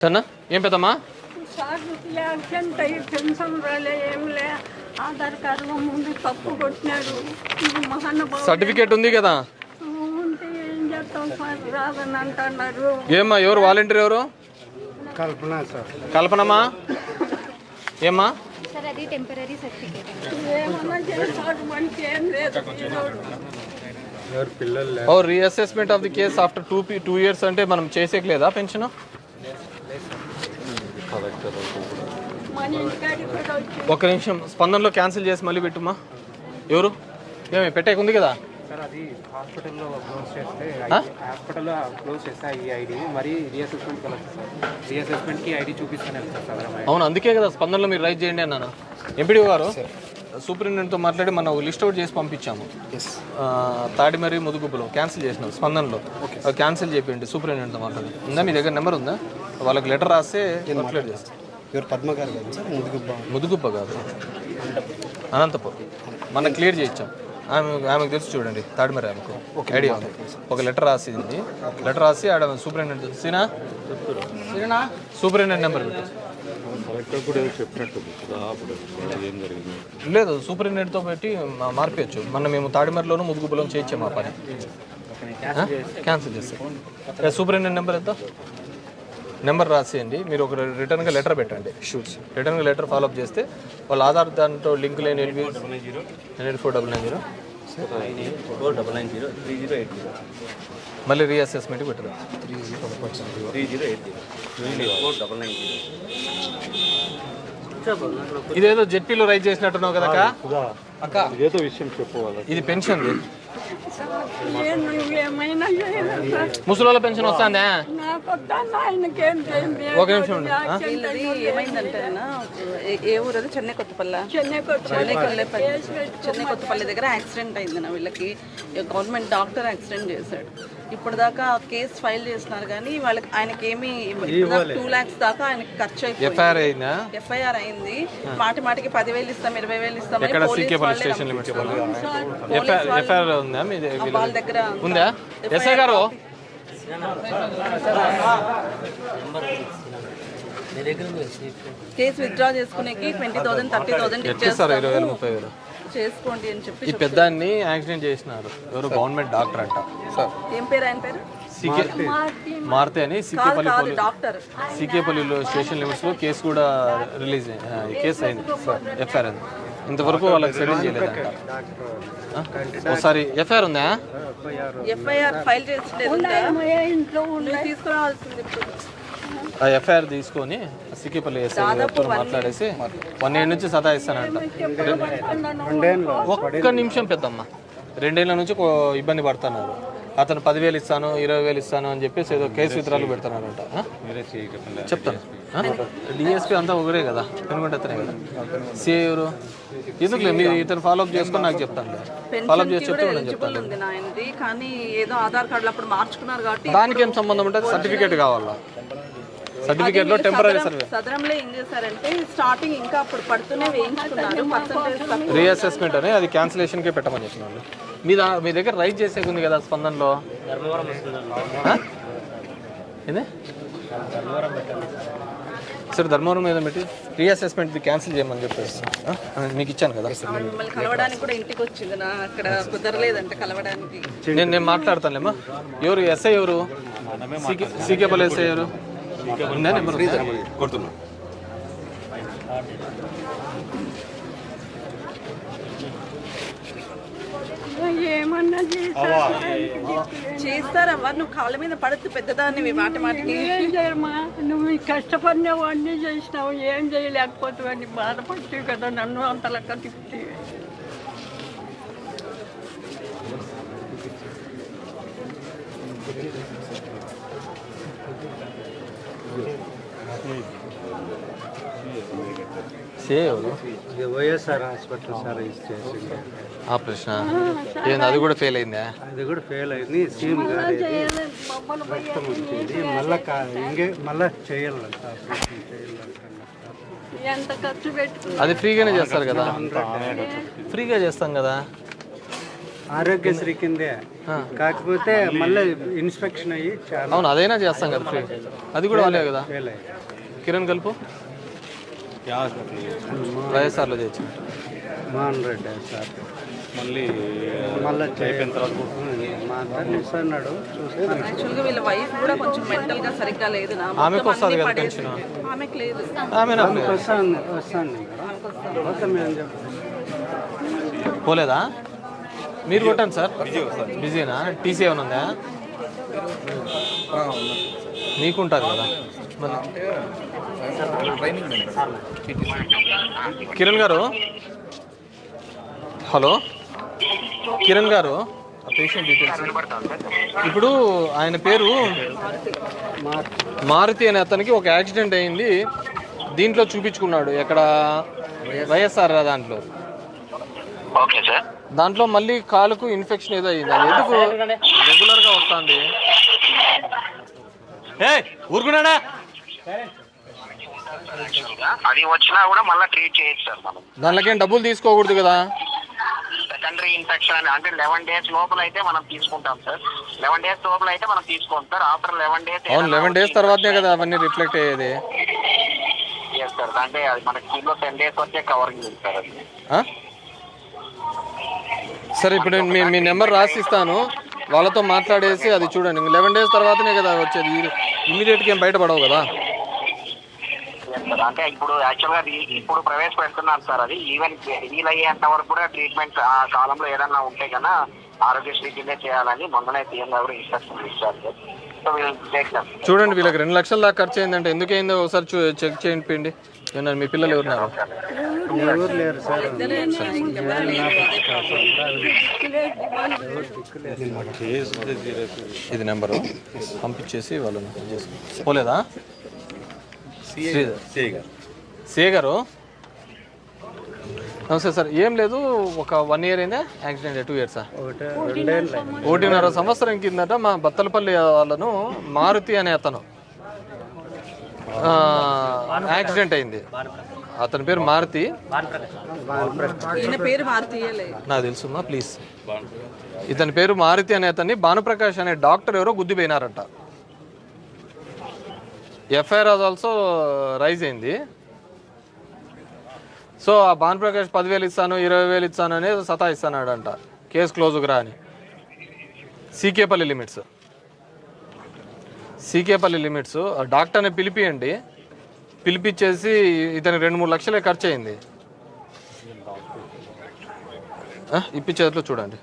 సరేనా ఏం పెద్దమ్మా? సార్ యాక్సిడెంట్ అయ్యి పెన్షన్ రాలే ఏం లే. ఆధార్ కార్డు ముందు తప్పు కొట్టినాడు. ఇది మహానుభావుడు. సర్టిఫికేట్ ఉంది కదా? ఉంటే ఏం చేస్తాం సార్? రాదని అంటున్నారు. ఏమ్మా ఎవరు? వాలంటీర్ ఎవరు? కల్పన సార్. కల్పనమ్మా? ఏమ్మా? సార్ అది టెంపరీ సర్టిఫికేట్ ఏమన్నా చేస్తాడు మనకి ఏం లేదు. ఈరోజు. ఎవరు పిల్లలు లేరు. ఓ reassessment of the case after two P two years అంటే మనం చేసేయలేదా పెన్షన్ ఒక్క నిమిషం. స్పందనలో క్యాన్సిల్ చేసి మళ్ళీ పెట్టుమా? ఎవరు? ఏమి పెట్టేకి ఉంది కదా? సార్ అది హాస్పిటల్లో క్లోజ్ చేస్తే ఆ? హాస్పిటల్లో క్లోజ్ చేస్తే ఈ ఐడి మరి రీఅసెస్మెంట్కి వెళ్ళచ్చు సార్. రీఅసెస్మెంట్కి ఐడి చూపిస్తూనే వెళ్తారు సార్ అలా అవును అందుకే కదా స్పందనలో మీరు రైట్ చేయండి అన్నాను. ఎంపీడీ గారు సూపరింటెండెంట్తో మాట్లాడి మనం లిస్ట్ అవుట్ చేసి పంపించాము. ఆ, తాడిమరి ముదుగుబ్బులో క్యాన్సిల్ చేసినాం స్పందనలో. క్యాన్సిల్ చేయండి సూపరింటెండెంట్తో మాట్లాడి. ఉందా? మీ దగ్గర నెంబర్ ఉందా? వాళ్ళకి లెటర్ రాస్తే కంప్లీట్ చేస్తాం. ఎవరు పద్మ గారు కదా సార్ అనంతపురం. మన క్లియర్ చేయించాం. ఆమె ఆమెకు తెలుసు చూడండి తాడిమరి ఆమెకు. ఐడియా ఉంది. ఒక లెటర్ రాసింది. లెటర్ రాసి ఆడ సూపరింటెండెంట్ సీనా? సీనా? సూపరింటెండెంట్ నెంబర్ లేదు సూపరింటెండెంట్తో పెట్టి మా- మార్పేయచ్చు. మొన్న మేము తాడిమరిలోను ముదుగుబ్బులో చేయించాం ఆ? పని? క్యాన్సిల్ చేస్తాం. సూపరింటెండెంట్ నెంబర్ ఎంత? నెంబర్ రాసేయండి. మీరు ఒక రిటర్న్గా లెటర్ పెట్టండి. షూట్స్ రిటర్న్గా లెటర్ ఫాలోఅప్ చేస్తే వాళ్ళ ఆధార్ దాంట్లో లింక్ లేని LV nine four double nine zero four double nine zero three zero eight zero మళ్ళీ రీఅసెస్మెంట్కి పెట్టదు three zero eight zero four double nine zero ఇదేదో జెడ్పీలో రైజ్ చేసినట్టున్నావు కదా అక్క? ఏదో విషయం చెప్పుకోవాలి ఇది పెన్షన్ ముసలోళ్ళ పెన్షన్ వస్తుందా? ఒక నిమిషం ఏమైందంటే ఏ- ఊరు అది చెన్నై కొత్తపల్లి. చెన్నై కొత్తపల్లి. దగ్గర యాక్సిడెంట్ అయింది నా వీళ్ళకి గవర్నమెంట్ డాక్టర్ యాక్సిడెంట్ చేశాడు. ఇప్పుడు దాకా కేసు ఫైల్ చేసినారు కానీ వాళ్ళకి ఆయనకి ఏమి టూ లాక్స్ దాకా ఆయనకి ఖర్చు అయిపోయింది. ఎఫ్ఐఆర్ అయిందా? ఎఫ్ఐఆర్ అయింది. మాటి మాటికి పదివేలు ఇస్తాం ఇరవై వేలు ఇస్తాం వాళ్ళే దగ్గర ఉందా? ఎస్ఐ గారు? కేసు విత్డ్రా చేసుకునేకి ట్వంటీ థౌసండ్ థర్టీ థౌసండ్ ఎట్టిస్తారు ఇరవై వేలు ముప్పై వేలు. చేసుకోండి అని చెప్పి ఈ పెద్దాన్ని యాక్సిడెంట్ చేసినారు. ఎవరు గవర్నమెంట్ డాక్టర్ అంట. ఏం పేరు ఆయన పేరు? సీకే మారుతి. అని సీకేపల్లి కాదు పోలీస్ డాక్టర్. సీకేపల్లిలో స్టేషన్ లిమిట్స్లో కేసు కూడా రిలీజ్ అయింది కేసు అయింది. ఎఫ్ఐఆర్ అయింది ఇంతవరకు వాళ్ళకి సెటిల్ చేయలేదంట. ఆ? ఒకసారి ఎఫ్ఐఆర్ ఉందా? ఎఫ్ఐఆర్ ఫైల్ నువ్వు తీసుకురావాల్సింది ఆ ఎఫ్ఐఆర్ తీసుకొని సీకేపల్లి ఎస్ఐ గారితో మాట్లాడేసి వన్ ఇయర్ నుంచి సతాయిస్తానంట. ఒక్క నిమిషం పెద్దమ్మ. రెండేళ్ళ నుంచి ఇబ్బంది పడుతున్నారు. అతను పదివేలు ఇస్తాను ఇరవై వేలు ఇస్తాను అని చెప్పేసి ఏదో కేసు విత్రాలు పెడుతున్నారంట. చెప్తాను డిఎస్పీ అంతా ఒకరే కదా అతనే కదా. సిఏ ఎవరు? ఎందుకులే? మీరు ఇతను ఫాలోఅప్ చేసుకొని నాకు చెప్తాను. ఫాలోఅప్ చేసి చెప్తే నేను చెప్తాను. ఉంది నాయనది కానీ ఏదో ఆధార్ కార్డులో అప్పుడు మార్చుకున్నారు కాబట్టి దానికి ఏం సంబంధం ఉంటుంది? సర్టిఫికేట్ కావాలా? సర్టిఫికేట్లో మీరు టెంపరీ సర్వే సదరంలో ఏం చేశారంటే స్టార్టింగ్ ఇంకా అప్పుడు పడుతూనే వేయించుకున్నారు. పర్సంటేజ్ రీఅసెస్మెంట్ అని అది క్యాన్సిలేషన్కే పెట్టమని చెప్పినాను మీ దా మీ దగ్గర రైట్ చేసేది ఉంది కదా స్పందనలో? ఆ? ఏంది? సరే ధర్మవరం మీద పెట్టి రీఅసెస్మెంట్ క్యాన్సిల్ చేయమని చెప్పేసి? మీకు ఇచ్చాను కదా. మిమ్మల్ని కలవడానికి కూడా ఇంటికి వచ్చింది నా. అక్కడ కుదరలేదంట కలవడానికి. నేను నేను మాట్లాడతానులేమ్మా. ఎవరు? ఎస్ఐ ఎవరు? సీకే సీకేపల్లి ఎస్ఐ ఎవరు? కొడుతున్నా ఏమన్నా చేస్తారా? చేస్తారమ్మా నువ్వు కాళ్ళ మీద పడుతూ పెద్దదాన్ని మాట మాటికి. ఏం చేయమ్మా నువ్వు ఈ కష్టపడినావు అన్నీ చేసినావు ఏం చేయలేకపోతావు అని బాధపడుతుంది కదా నన్ను అంత లెక్క తిప్పి వైఎస్ఆర్ హాస్పిటల్ సార్ ఆపరేషన్ ఏంది అది కూడా ఫెయిల్ అయిందా? అది కూడా ఫెయిల్ అయింది. సీఎం గారు రక్తం వచ్చింది మళ్ళా ఇంకే మళ్ళా చేయాలంట ఆపరేషన్ అది ఫ్రీగానే చేస్తారు కదా. ఫ్రీగా చేస్తాం కదా. ఆరోగ్యశ్రీ కిందే. కాకపోతే మళ్ళీ ఇన్స్పెక్షన్ అయ్యి అవును అదైనా చేస్తాం కదా. ఫ్రీ అది కూడా వాళ్ళే కదా. ఫెయిల్ అయ్యాయి కిరణ్ కలుపు. వైఎస్ఆర్లో చేయొచ్చు మోహన్ రెడ్డి సార్. మళ్ళీ మళ్ళీ అయిపోయిన తర్వాత మా అతన్ని ఇస్తున్నాడు చూస్తాను యాక్చువల్గా వీళ్ళ వైఫ్ కూడా కొంచెం మెంటల్గా సరిగ్గా లేదు నా. ఆమెకు మొత్తం వస్తుంది అన్ని కదా ఆమెకు లేదు. వస్తాను వస్తాను చెప్తాం పోలేదా? మీరు కొట్టండి సార్. బిజీనా? టీసీ ఏమైనా ఉందా? మీకుంటుంది కదా. కిరణ్ గారు? హలో? కిరణ్ గారు? పేషెంట్ డీటెయిల్స్ ఇప్పుడు ఆయన పేరు మారుతి అనే అతనికి ఒక యాక్సిడెంట్ అయింది. దీంట్లో చూపించుకున్నాడు. ఎక్కడ? వైఎస్ఆర్ దాంట్లో. Okay sir. దాంట్లో మళ్ళీ కాలుకు ఇన్ఫెక్షన్ ఏదో అయింది. అది ఎందుకు రెగ్యులర్గా వస్తుంది? ఏ ఊరుకున్నాడా? అది వచ్చినా కూడా మళ్ళీ ట్రీట్ చేయొచ్చు సార్ మనం. దానిలోకేం డబ్బులు తీసుకోకూడదు కదా? సెకండరీ ఇన్ఫెక్షన్ అని అంటే లెవెన్ డేస్ లోపల అయితే మనం తీసుకుంటాం సార్. లెవెన్ డేస్ లోపల అయితే మనం తీసుకోం సార్. ఆఫ్టర్ లెవెన్ డేస్ అవును లెవెన్ డేస్ తర్వాతనే కదా అవన్నీ రిఫ్లెక్ట్ అయ్యేది. సార్ అంటే అది మనకి స్కీమ్లో టెన్ డేస్ వచ్చే కవరింగ్ ఉంది సార్ అది? సరే ఇప్పుడు మీ మీ నెంబర్ రాసిస్తాను. వాళ్ళతో మాట్లాడేసి అది చూడండి. లెవెన్ డేస్ తర్వాతనే కదా వచ్చేది. ఇమీడియట్గా ఏం బయటపడవు కదా? Sir. అంటే ఇప్పుడు యాక్చువల్గా ఇప్పుడు ప్రవేశపెడుతున్నారు సార్ అది. ఈవెన్ హీల్ అయ్యేంత వరకు కూడా ట్రీట్మెంట్ ఆ కాలంలో ఏదన్నా ఉంటే కన్నా ఆరోగ్యశ్రీ కిందే చేయాలని మొన్ననే సీఎం గారు ఇన్స్ట్రక్షన్ ఇచ్చారు సార్. సో వీళ్ళు చూడండి వీళ్ళకి రెండు లక్షల దాకా ఖర్చు అయిందంటే ఎందుకు అయిందో ఒకసారి చెక్ చేయండి ఏమన్నా మీ పిల్లలు ఎవరున్నారు ఎవరు లేరు సార్? ఇది నెంబరు. పంపించేసి వాళ్ళని చేసుకో పోలేదా? శ్రీధర్. సే గారు నమస్తే సార్ ఏం లేదు ఒక వన్ ఇయర్ అయిందా? యాక్సిడెంట్ టూ ఇయర్సా ఒకటిన్నర సంవత్సరం కిందట మా బత్తలపల్లి వాళ్ళను మారుతి అనే అతను ఆ, యాక్సిడెంట్ అయింది. అతని పేరు మారుతి. ఈయన పేరు మారుతీయలే నాకు తెలుసుమా ప్లీజ్ ఇతని పేరు మారుతి అనే అతన్ని భానుప్రకాష్ అనే డాక్టర్ ఎవరో గుద్దిపోయినారంట. ఎఫ్ఐఆర్ ఆల్సో రైజ్ అయింది. సో ఆ భానుప్రకాష్ పదివేలు ఇస్తాను ఇరవై వేలు ఇస్తాను అనేది సతాయిస్తానాడంట కేసు క్లోజ్కి రా అని. సీకేపల్లి లిమిట్స్. సీకేపల్లి లిమిట్స్. ఆ డాక్టర్ని పిలిపియండి. పిలిపించేసి ఇతనికి రెండు మూడు లక్షలే ఖర్చు అయింది ఇప్పించేట్లో చూడండి.